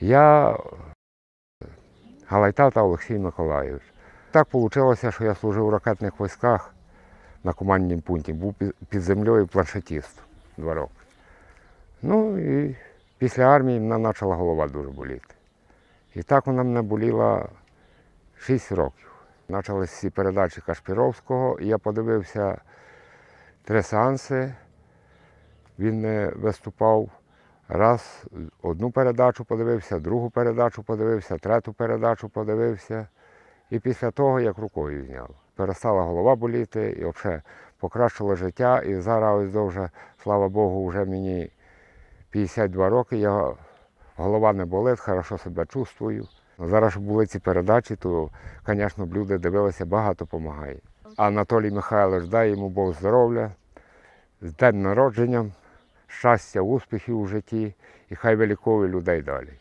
Я Галайтата Олексій Миколайович. Так вийшло, що я служив у ракетних військах на командному пункті, був під- землею планшетіст два роки. Ну і після армії мене почала голова дуже боліти. І так вона мене боліла 6 років. Почалися всі передачі Кашпіровського, і я подивився три сеанси. Він е, виступав раз, одну передачу подивився, другу передачу подивився, третю передачу подивився. І після того, як рукою зняв, перестала голова боліти і взагалі покращило життя. І зараз ось довже, слава Богу, вже мені 52 роки, я, голова не болить, хорошо себе чувствую. Зараз, щоб були ці передачі, то, звісно, люди дивилися, багато допомагає. Анатолій Михайлович, дай йому Бог здоров'я, з днем народженням, щастя, успіхів у житті і хай виліковує людей далі.